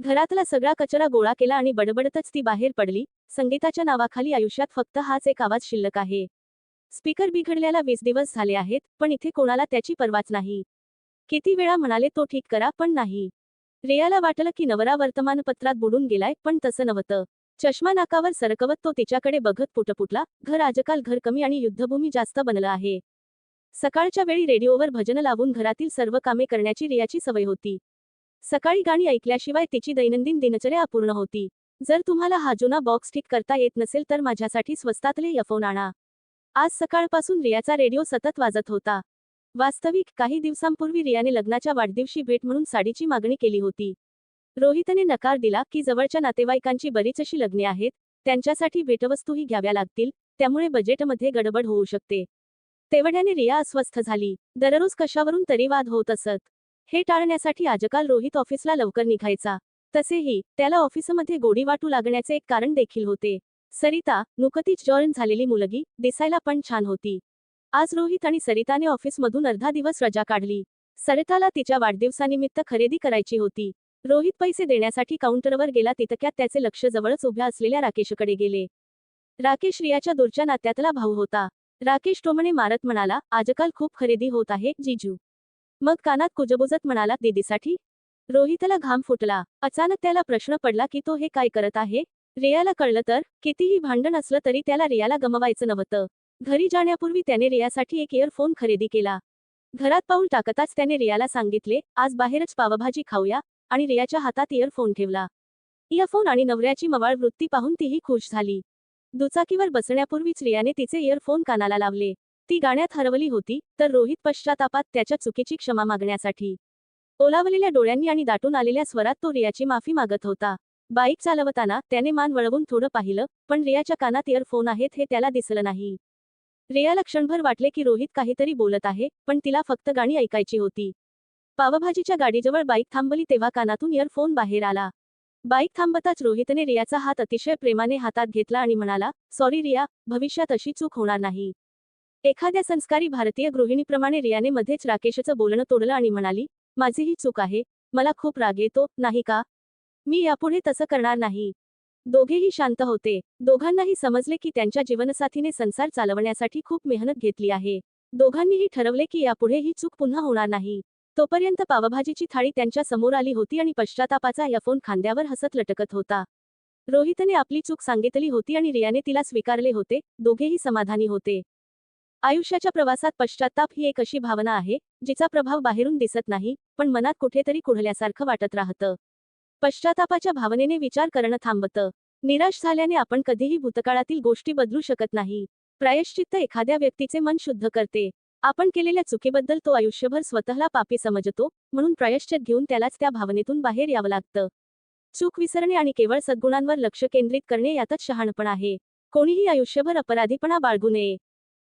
घरातला सगळा कचरा गोळा केला आणि बडबडतच ती बाहेर पडली. संगीताच्या नावाखाली आयुष्यात फक्त हाच एक आवाज शिल्लक आहे. स्पीकर बिघडल्याला वीस दिवस झाले आहेत पण इथे कोणाला त्याची पर्वाच नाही. किती वेळा म्हणाले तो ठीक करा पण नाही. रियाला वाटलं की नवरा वर्तमानपत्रात बुडून गेलाय पण तसं नव्हतं. चष्मा नाकावर सरकवत तो तिच्याकडे बघत पुटपुटला घर आजकाल घर कमी आणि युद्धभूमी जास्त बनलं आहे. सकाळच्या वेळी रेडिओवर भजन लावून घरातील सर्व कामे करण्याची रियाची सवय होती. सकाळी गाणी ऐकल्याशिवाय तिची दैनंदिन दिनचर्या अपूर्ण होती. जर तुम्हाला हा जुना बॉक्स ठीक करता येत नसेल तर माझ्यासाठी स्वस्तातले यफोन आणा. आज सकाळपासून रियाचा रेडिओ सतत वाजत होता. वास्तविक काही दिवसांपूर्वी रियाने लग्नाच्या वाढदिवशी भेट म्हणून साडीची मागणी केली होती. रोहितने नकार दिला की जवळच्या नातेवाईकांची बरीच अशी लग्ने आहेत त्यांच्यासाठी भेटवस्तूही घ्याव्या लागतील त्यामुळे बजेटमध्ये गडबड होऊ शकते. तेवढ्याने रिया अस्वस्थ झाली. दररोज कशावरून तरी वाद होत असत. हे टाळण्यासाठी आजकाल रोहित ऑफिसला लवकर निघायचा. तसेही त्याला ऑफिसमध्ये गोडी वाटू लागण्याचे एक कारण देखील होते. सरिता नुकतीच जॉईन झालेली मुलगी दिसायला पण छान होती. आज रोहित आणि सरिताने ऑफिसमधून अर्धा दिवस रजा काढली. सरिताला तिच्या वाढदिवसानिमित्त खरेदी करायची होती. रोहित पैसे देण्यासाठी काउंटरवर गेला तितक्यात त्याचे लक्ष जवळच उभ्या असलेल्या राकेशकडे गेले. राकेश रियाच्या दूरच्या नात्यातला भाऊ होता. राकेश टोमणे मारत म्हणाला आजकाल खूप खरेदी होत आहे जीजू. मग कानात कुजबुजत म्हणाला दीदीसाठी? रोहितला घाम फुटला. अचानक त्याला प्रश्न पडला की तो हे काय करत आहे? रियाला कळलं तर कितीही भांडण असलं तरी त्याला रियाला गमवायचं नव्हतं. घरी जाण्यापूर्वी त्याने रियासाठी एक इयरफोन खरेदी केला. घरात पाऊल टाकताच त्याने रियाला सांगितले आज बाहेरच पावभाजी खाऊया आणि रियाच्या हातात इयरफोन ठेवला. इयरफोन आणि नवऱ्याची मवाळ वृत्ती पाहून तीही खुश झाली. दुचाकीवर बसण्यापूर्वीच रियाने तिचे इयरफोन कानाला लावले. ती गाण्यात हरवली होती तर रोहित पश्चातापात त्याच्या चुकीची क्षमा मागण्यासाठी. ओलावलेल्या डोळ्यांनी आणि दाटून आलेल्या स्वरात तो रियाची माफी मागत होता. बाईक चालवताना त्याने मान वळवून थोडं पाहिलं पण रियाच्या कानात इयरफोन आहेत हे त्याला दिसलं नाही. रियाला क्षणभर वाटले की रोहित काहीतरी बोलत आहे पण तिला फक्त गाणी ऐकायची होती. पावभाजीच्या गाडीजवळ बाईक थांबली तेव्हा कानातून इयरफोन बाहेर आला. बाईक थांबताच रोहितने रियाचा हात अतिशय प्रेमाने हातात घेतला आणि म्हणाला सॉरी रिया भविष्यात अशी चूक होणार नाही. एखाद्या संस्कारी भारतीय गृहिणीप्रमाणे रियाने मध्येच राकेशचं बोलणं तोडलं आणि म्हणाली माझी ही चूक आहे मला खूप राग येतो नाही का? मी यापुढे तसं करणार नाही. दोघेही शांत होते. दोघांनाही समजले की त्यांच्या जीवनसाथीने संसार चालवण्यासाठी खूप मेहनत घेतली आहे. दोघांनीही ठरवले की यापुढे ही चूक पुन्हा होणार नाही. तोपर्यंत पावभाजीची थाळी त्यांच्यासमोर आली होती आणि पश्चातापाचा यफोन खांद्यावर हसत लटकत होता. रोहितने आपली चूक सांगितली होती आणि रियाने तिला स्वीकारले होते. दोघेही समाधानी होते. आयुष्याच्या प्रवासात पश्चाताप ही एक अशी भावना आहे जिचा प्रभाव बाहेरून दिसत नाही पण मनात कुठेतरी कुढल्यासारखं वाटत राहतं. पश्चातापाच्या भावनेने विचार करणं थांबतं. निराश झाल्याने आपण कधीही भूतकाळातील गोष्टी बदलू शकत नाही. प्रायश्चित्त एखाद्या व्यक्तीचे मन शुद्ध करते. आपण केलेल्या चुकीबद्दल तो आयुष्यभर स्वतःला पापी समजतो म्हणून प्रायश्चित घेऊन त्यालाच त्या भावनेतून बाहेर यावं लागतं. चूक विसरणे आणि केवळ सद्गुणांवर लक्ष केंद्रित करणे यातच शहाणपण आहे. कोणीही आयुष्यभर अपराधीपणा बाळगू नये.